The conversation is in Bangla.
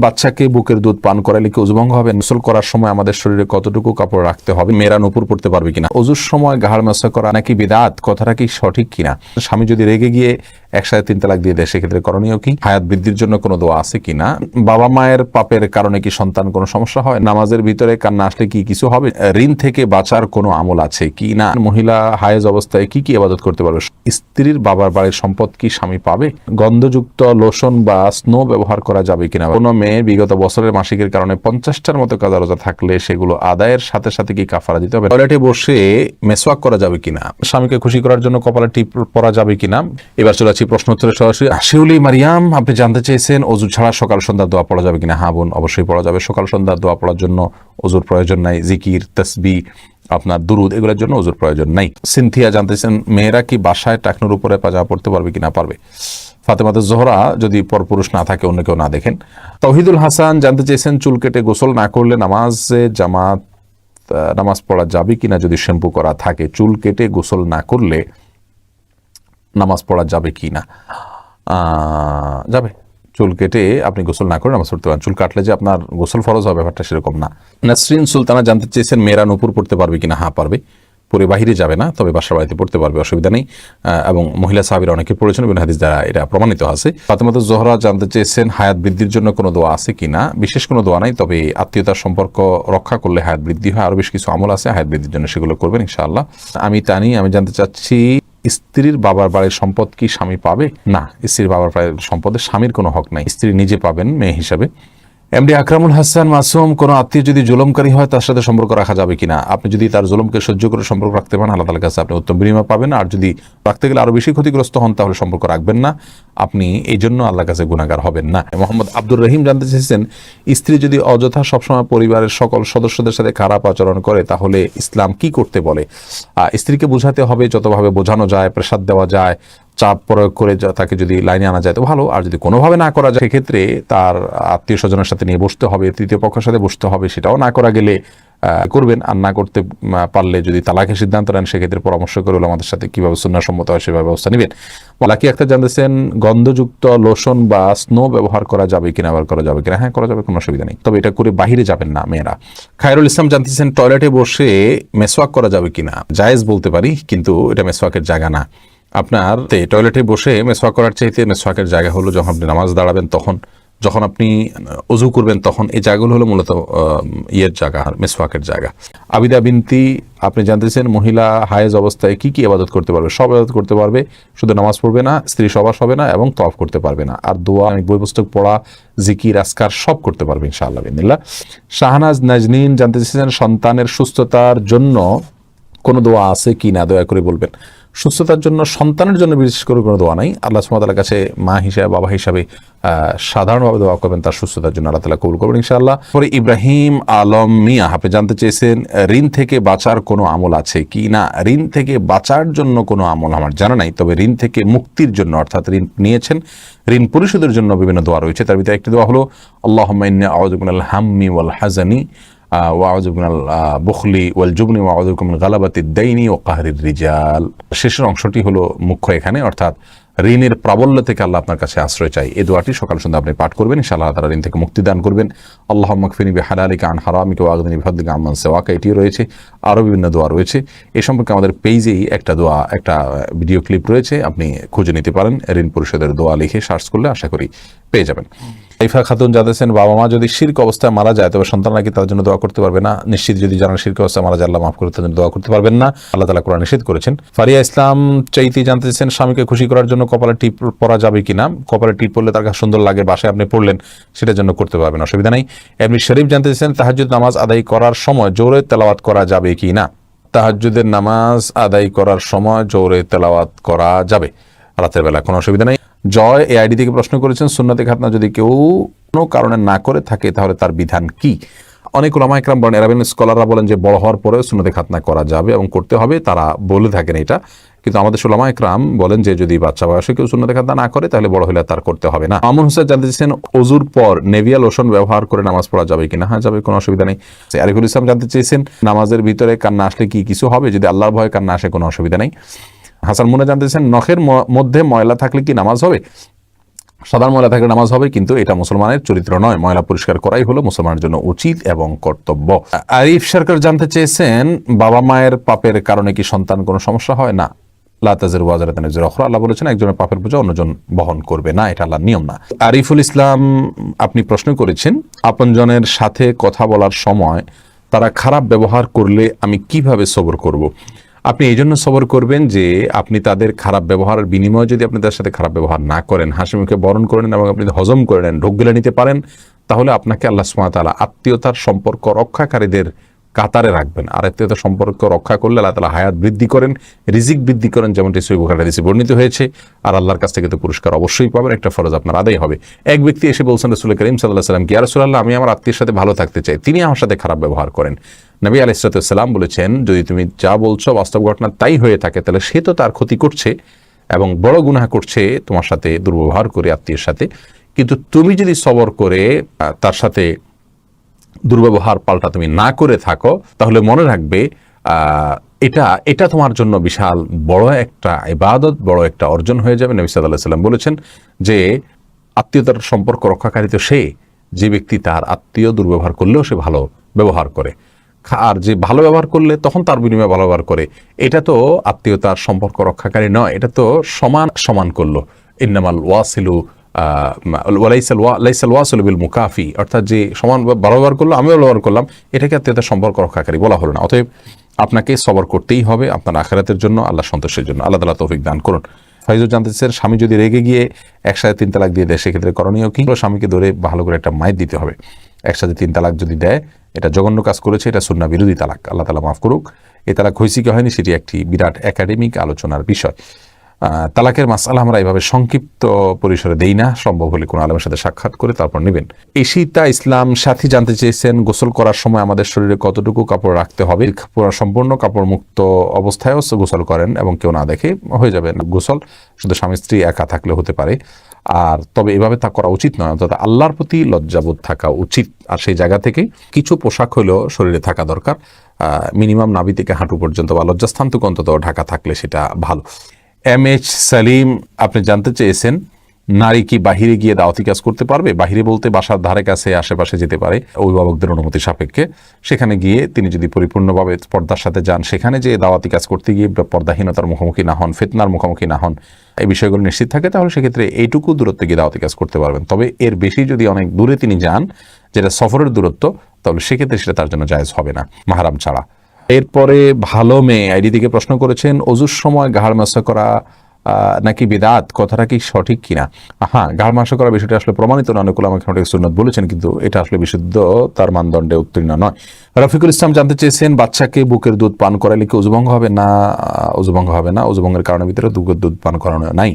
বাচ্চাকে বুকের দুধ পান করালে কি উজভঙ্গ হবে? গোসল করার সময় আমাদের শরীরে কতটুকু কাপড় রাখতে হবে? মেয়েরা নুপুর পড়তে পারবে কিনা? অজুর সময় ঘাড় মেসা করা নাকি বিদাত? কথাটা কি সঠিক কিনা? স্বামী যদি রেগে গিয়ে একসাথে তিন তালাক দিয়ে দেয়, সেক্ষেত্রে করণীয় কি? হায়াত বৃদ্ধির জন্য কোনো দোয়া আছে কিনা? বাবা মায়ের পাপের কারণে কি সন্তান কোনো সমস্যা হয়? নামাজের ভিতরে কান্না আসলে কি কিছু হবে? ঋণ থেকে বাঁচার কোনো আমল আছে কি না মহিলা হায়েজ অবস্থায় কি কি আবাদত করতে পারবে? স্ত্রীর বাবার বাড়ির সম্পদ কি স্বামী পাবে? গন্ধযুক্ত লোশন বা স্নো ব্যবহার করা যাবে কিনা? কোনো মেয়ে বিগত বছরের মাসিকের কারণে পঞ্চাশটার মতো কাজা রোজা থাকলে সেগুলো আদায়ের সাথে সাথে কি কাফারা দিতে হবে? টয়লেটে বসে মেসওয়াক করা যাবে কিনা? স্বামীকে খুশি করার জন্য কপালে টিপ পরা যাবে কিনা? এবার চলে আসছি প্রশ্ন উত্তরে সরাসরি শিউলি মারিয়াম, আপনি জানতে চেয়েছেন অজু ছাড়া সকাল সন্ধ্যা দোয়া পড়া যাবে কিনা? হ্যাঁ বোন, অবশ্যই পড়া যাবে। সকাল সন্ধ্যা দোয়া পড়ার জন্য অজুর প্রয়োজন নাই। জিকির, তসবি, আপনার দুরুদ এগুলোর জন্য অজুর প্রয়োজন নাই। সিনথিয়া জানতেছেন মেয়েরা কি বাসায় টাকনুর উপরে পাজামা পড়তে পারবে কিনা? পারবে। ফাতেমাতে জোহরা, যদি পরপুরুষ না থাকে, অন্য কেউ না দেখেন। তহিদুল হাসান জানতে চেয়েছেন, চুল কেটে গোসল না করলে নামাজে জামাত নামাজ পড়া যাবে কিনা? যদি শ্যাম্পু করা থাকে, চুল কেটে গোসল না করলে নামাজ পড়া যাবে কি না? যাবে। চুল কেটে আপনি গোসল না করে নামাজ পড়তে পারেন। চুল কাটলে যে আপনার গোসল ফরজ হবে, ব্যাপারটা সেরকম না। নাসরিন সুলতানা জানতে চেয়েছেন, মেয়েরা নুপুর পড়তে পারবে কিনা হ্যাঁ পারবে। পরে বাহিরে যাবে না, তবে বাসার বাড়িতে পড়তে পারবে, অসুবিধা নেই। এবং মহিলা সাহাবিরা অনেকে পড়েছেন এবং হাদিস দ্বারা এটা প্রমাণিত আছে। ফাতেমাত জোহরা জানতে চেয়েছেন, হায়াত বৃদ্ধির জন্য কোনো দোয়া আছে কি না? বিশেষ কোনো দোয়া নাই, তবে আত্মীয়তার সম্পর্ক রক্ষা করলে হায়াত বৃদ্ধি হয়। আরও বেশ কিছু আমল আছে, হায়াত বৃদ্ধির জন্য সেগুলো করবেন, ইনশাআল্লাহ। আমি টানি আমি জানতে চাচ্ছি স্ত্রীর বাবার বাড়ির সম্পদ কি স্বামী পাবে? না, স্ত্রীর বাবার বাড়ির সম্পদে স্বামীর কোনো হক নাই। স্ত্রী নিজে পাবেন মেয়ে হিসাবে। এমডি আকরামুল হাসান মাসুম, কোনো আত্মীয় যদি জুলমকারী হয়, তার সাথে সম্পর্ক রাখা যাবে কিনা? আপনি যদি তার জুলমকে সহ্য করে সম্পর্ক রাখতে পারেন, আল্লাহ তালার কাছে আপনি উত্তম বিনিময় পাবেন। আর যদি রাখতে গেলে আরও বেশি ক্ষতিগ্রস্ত হন, তাহলে সম্পর্ক রাখবেন না। আপনি এই জন্য আল্লাহর কাছে গুণাগার হবেন না। মোহাম্মদ আব্দুর রহিম জানতে চেয়েছেন, স্ত্রী যদি অযথা সবসময় পরিবারের সকল সদস্যদের সাথে খারাপ আচরণ করে, তাহলে ইসলাম কি করতে বলে? স্ত্রীকে বোঝাতে হবে যতভাবে বোঝানো যায় প্রেসার দেওয়া যায় চাপ প্রয়োগ করে তাকে যদি লাইনে আনা যায় তো ভালো। আর যদি কোনোভাবে না করা যায়, সেক্ষেত্রে তার আত্মীয় স্বজনের সাথে নিয়ে বসতে হবে, তৃতীয় পক্ষের সাথে বসতে হবে, সেটাও না করা গেলে করবেন। আর না করতে পারলে যদি তালাকের সিদ্ধান্ত নেন, সেক্ষেত্রে পরামর্শ করে আমাদের সাথে কীভাবে সুন্নাসম্মত হয় সেভাবে ব্যবস্থা নেবেন। লাকি আক্তার জানতেছেন, গন্ধযুক্ত লোশন বা স্নো ব্যবহার করা যাবে কিনা, ব্যবহার করা যাবে কিনা? হ্যাঁ করা যাবে, কোনো অসুবিধা নেই। তবে এটা করে বাহিরে যাবেন না মেয়েরা। খায়রুল ইসলাম জানতেছেন টয়লেটে বসে মেসওয়াক করা যাবে কিনা? জায়েজ বলতে পারি, কিন্তু এটা মেসওয়াকের জায়গা না। আপনার টয়লেটে বসে মেসওয়াক করার চাইতে মেসওয়াকের জায়গা হলো যখন আপনি নামাজ দাঁড়াবেন তখন, যখন আপনি অজু করবেন তখন এই জায়গাগুলো হলো মূলত ইয়ের জায়গা মেসওয়াকের জায়গা। আবিদা বিনতি, আপনি জানতেছেন মহিলা হায়েজ অবস্থায় কি কি আবাদত করতে পারবে? সব আবাদত করতে পারবে, শুধু নামাজ পড়বে না, স্ত্রী সবাস হবে না এবং তফ করতে পারবে না। আর দোয়া অনেক বই পুস্তক পড়া, জিকির আসকার সব করতে পারবে ইনশাআল্লাহ বিনিল্লাহ শাহনাজ নাজনীন, জানতে চেয়েছেন সন্তানের সুস্থতার জন্য কোনো দোয়া আছে কি না? দয়া করে বলবেন। সুস্থতার জন্য, সন্তানের জন্য বিশেষ করে কোনো দোয়া নাই। আল্লাহ সুমতালার কাছে মা হিসাবে, বাবা হিসাবে সাধারণভাবে দোয়া করবেন, তার সুস্থতার জন্য আল্লাহ তালা কবুল করবেন ইনশাআল্লাহ। পরে ইব্রাহিম আলম মিয়া, আপনি জানতে চেয়েছেন, ঋণ থেকে বাঁচার কোনো আমল আছে কি না? ঋণ থেকে বাঁচার জন্য কোনো আমল আমার জানা নাই, তবে ঋণ থেকে মুক্তির জন্য অর্থাৎ ঋণ নিয়েছেন, ঋণ পরিশোধের জন্য বিভিন্ন দোয়া রয়েছে। তার ভিতরে একটি দোয়া হলো আল্লাহ আউজুবিন হাম্মি ওয়াল হাজানি বুখলি ওয়াল জুবনি ওয়াউযু মিন গালাবাতি দাইনি ও কাহরির রিজাল। শেষের অংশটি হলো মুখ্য এখানে, অর্থাৎ ঋণের প্রাবল্য থেকে আল্লাহ আপনার কাছে আশ্রয় চাই। এই দোয়াটি সকাল সন্ধ্যা আপনি পাঠ করবেন, ইনশাআল্লাহ তারা ঋণ থেকে মুক্তি দান করবেন। আল্লাহ মকফিনি বে হালালিকা আন হারামিকে ওয়াগদিনী বিফাদ্দিকা আম্মান সেওয়াকা, এটিও রয়েছে। আরও বিভিন্ন দোয়া রয়েছে। এ সম্পর্কে আমাদের পেজেই একটা দোয়া, একটা ভিডিও ক্লিপ রয়েছে, আপনি খুঁজে নিতে পারেন। ঋণ পরিশোধের দোয়া লিখে সার্চ করলে আশা করি পেয়ে যাবেন। ইফা খাতুন জানাচ্ছেন বাবা মা যদি শির্ক অবস্থায় মারা যায়, তবে সন্তান নাকি তার জন্য দোয়া করতে পারবে না? নিশ্চিত যদি জানান শির্ক অবস্থায় মারা যায়, আল্লাহ মাফ করে তার জন্য দোয়া করতে পারবেন না। আল্লাহ তালা কোরআন নিষেধ করেছেন। ফারিয়া ইসলাম চাইতে জানতে চেয়েছেন স্বামীকে খুশি করার জন্য কপালে টিপ পরা যাবে কিনা? কপালে টিপ পড়লে তার কাছে সুন্দর লাগে, বাসায় আপনি পড়লেন, সেটার জন্য করতে পারবেন, অসুবিধা নেই। এমনি শরীফ জানতে চেয়েছেন তাহাজুদ নামাজ আদায় করার সময় জোরে তেলাওয়াত করা যাবে কি না তাহাজুদের নামাজ আদায় করার সময় জোরে তেলাওয়াত করা যাবে। রাতের বেলা কোনো অসুবিধা নেই। জয় এই আইডি থেকে প্রশ্ন করেছেন, সুন্নতে খাতনা যদি কেউ কোনো কারণে না করে থাকে, তাহলে তার বিধান কি? অনেক ওলামা একরাম বলেন এরাবিন স্কলাররা বলেন যে বড় হওয়ার পরেও সুন্নতে খাতনা করা যাবে এবং করতে হবে, তারা বলে থাকেন এটা। কিন্তু আমাদের সোলামা একরাম বলেন যে যদি বাচ্চা বয়সে কেউ সুন্নতে খাতনা না করে, তাহলে বড় হলে তার করতে হবে না। আমন হোসেন জানতে চেয়েছেন, অজুর পর নেভিয়া লোশন ব্যবহার করে নামাজ পড়া যাবে কিনা? হ্যাঁ যাবে, কোনো অসুবিধা নেই। আরিফুল ইসলাম জানতে চেয়েছেন, নামাজের ভিতরে কান্না আসলে কি কিছু হবে? যদি আল্লাহর ভয়ে কান্না আসে, কোনো অসুবিধা নেই। হাসান মুনা জানতে জানতেছেন নখের মধ্যে ময়লা থাকলে কি নামাজ হবে? সাধারণ ময়লা থাকলে নামাজ হবে, কিন্তু এটা মুসলমানের চরিত্র নয়। ময়লা পরিষ্কার করাই হলো মুসলমানের জন্য উচিত এবং কর্তব্য। আরিফ সরকার জানতে চেয়েছেন, বাবা মায়ের পাপের কারণে কি সন্তান কোনো সমস্যা হয়? না। আল্লাহ বলেছেন, একজনের পাপের বোঝা অন্যজন বহন করবে। না, এটা আল্লাহর নিয়ম না। আরিফুল ইসলাম, আপনি প্রশ্ন করেছেন, আপনজনের সাথে কথা বলার সময় তারা খারাপ ব্যবহার করলে আমি কীভাবে সবর করব। আপনি এই জন্য সবর করবেন যে আপনি তাদের খারাপ ব্যবহারের বিনিময়ে যদি আপনি তাদের সাথে খারাপ ব্যবহার না করেন হাসি মুখে বরণ করে নেন এবং আপনি হজম করে নেন ঢোক গেলে নিতে পারেন, তাহলে আপনাকে আল্লাহ সুমাতালা আত্মীয়তার সম্পর্ক রক্ষাকারীদের কাতারে রাখবেন। আর আত্মীয়তার সম্পর্ক রক্ষা করলে আল্লাহ তালা হায়াত বৃদ্ধি করেন, রিজিক বৃদ্ধি করেন, যেমনটি সৈবুখার বর্ণিত হয়েছে। আর আল্লাহর কাছ থেকে তো পুরস্কার অবশ্যই পাবেন, একটা ফরজ আপনার আদায় হবে। এক ব্যক্তি এসে বলছেন, রসুল করিম সাল্লাহ সাল্লাম কি আর রসুল্লাহ আমি আমার আত্মীয়ের সাথে ভালো থাকতে চাই। তিনি আমার সাথে খারাপ ব্যবহার করেন। নবী আলাইসালাম বলেছেন, যদি তুমি যা বলছো বাস্তব ঘটনা তাই হয়ে থাকে, তাহলে সে তো তার ক্ষতি করছে এবং বড় গুনাহ করছে তোমার সাথে, দুর্ব্যবহার করে, আত্মীয়ের সাথে। কিন্তু তুমি যদি সবর করে তার সাথে দুর্ব্যবহার পাল্টা তুমি না করে থাকো, তাহলে মনে রাখবে এটা এটা তোমার জন্য বিশাল বড় একটা ইবাদত, বড় একটা অর্জন হয়ে যাবে। নবী সাল্লাহ সাল্লাম বলেছেন যে, আত্মীয়তার সম্পর্ক রক্ষাকারী তো সে, যে ব্যক্তি তার আত্মীয় দুর্ব্যবহার করলেও সে ভালো ব্যবহার করে। আর যে ভালো ব্যবহার করলে তখন তার বিনিময়ে ভালো ব্যবহার করে। এটা তো আত্মীয়তার সম্পর্ক রক্ষাকারী নয়, এটা তো সমান সমান করল। ইন্নামাল ওয়াসিলু লাইসাল বিল মুকাফি, অর্থাৎ যে সমান ভালো ব্যবহার করল, আমিও ব্যবহার করলাম, এটাকে আত্মীয়তার সম্পর্ক রক্ষাকারী বলা হলো না। অতএব আপনাকে সবর করতেই হবে আপনার আখেরাতের জন্য আল্লাহ সন্তোষের জন্য। আল্লাহ তালা তৌফিক দান করুন। ফাইজুর জানতে চাচ্ছেন স্বামী যদি রেগে গিয়ে একসাথে তিন তালাক দিয়ে দেয়, সেক্ষেত্রে করণীয় কি? স্বামীকে ধরে ভালো করে একটা মাইর দিতে হবে। একসাথে তিন তালাক যদি দেয়, এটা জঘন্য কাজ করেছে, এটা সুন্না বিরোধী তালাক। আল্লাহ তালা মাফ করুক। এ তালাক হয়েছে কি হয়নি, সেটি একটি বিরাট একাডেমিক আলোচনার বিষয়। তালাকের মাস মাসালা আমরা এইভাবে সংক্ষিপ্ত পরিসরে দেই না, সম্ভব হলে কোনো আলমের সাথে সাক্ষাৎ করে তারপর নেবেন। ঈশিতা ইসলাম সাথী জানতে চেয়েছেন, গোসল করার সময় আমাদের শরীরে কতটুকু কাপড় রাখতে হবে? সম্পূর্ণ কাপড় মুক্ত অবস্থায়ও গোসল করেন এবং কেউ না দেখে হয়ে যাবে গোসল। শুধু স্বামী স্ত্রী একা থাকলে হতে পারে। আর তবে এভাবে তা করা উচিত নয় অর্থাৎ আল্লাহর প্রতি লজ্জাবোধ থাকা উচিত। আর সেই জায়গা থেকে কিছু পোশাক হলেও শরীরে থাকা দরকার। মিনিমাম নাভি থেকে হাঁটু পর্যন্ত বা লজ্জাস্থান থেকে অন্তত ঢাকা থাকলে সেটা ভালো। এম এইচ সালিম, আপনি জানতে চেয়েছেন, নারী কি বাহিরে গিয়ে দাওয়াতি কাজ করতে পারবে? বাহিরে বলতে বাসার ধারে কাছে, আশেপাশে যেতে পারে। অভিভাবকদের অনুমতি সাপেক্ষে। সেখানে গিয়ে তিনি যদি পরিপূর্ণভাবে পর্দার সাথে যান, সেখানে যে দাওয়াতি কাজ করতে গিয়ে পর্দাহীনতার মুখোমুখি না হন, ফেতনার মুখোমুখি না হন, এই বিষয়গুলো নিশ্চিত থাকে, তাহলে সেক্ষেত্রে এইটুকু দূরত্বে গিয়ে দাওয়াতি কাজ করতে পারবেন। তবে এর বেশি যদি অনেক দূরে তিনি যান, যেটা সফরের দূরত্ব, তাহলে সেক্ষেত্রে সেটা তার জন্য জায়েজ হবে না, মাহারাম ছাড়া। এরপরে ভালো মেয়ে আইডি থেকে প্রশ্ন করেছেন, অজুর সময় ঘাড় মাসা করা নাকি বিদাত? কথাটা কি সঠিক কিনা? হ্যাঁ ঘাড় মাসা করা বিষয়টা আসলে প্রমাণিত নয় অনুকূল আমাকে অনেক সুন্নত বলেছেন, কিন্তু এটা আসলে বিশুদ্ধ, তার মানদণ্ডে উত্তীর্ণ নয়। রফিকুল ইসলাম জানতে চেয়েছেন, বাচ্চাকে বুকের দুধ পান করালে কি উজুভঙ্গ হবে? না উজুভঙ্গ হবে না। উজুভঙ্গের কারণে ভিতরে দুধের দুধ পান করানো নাই।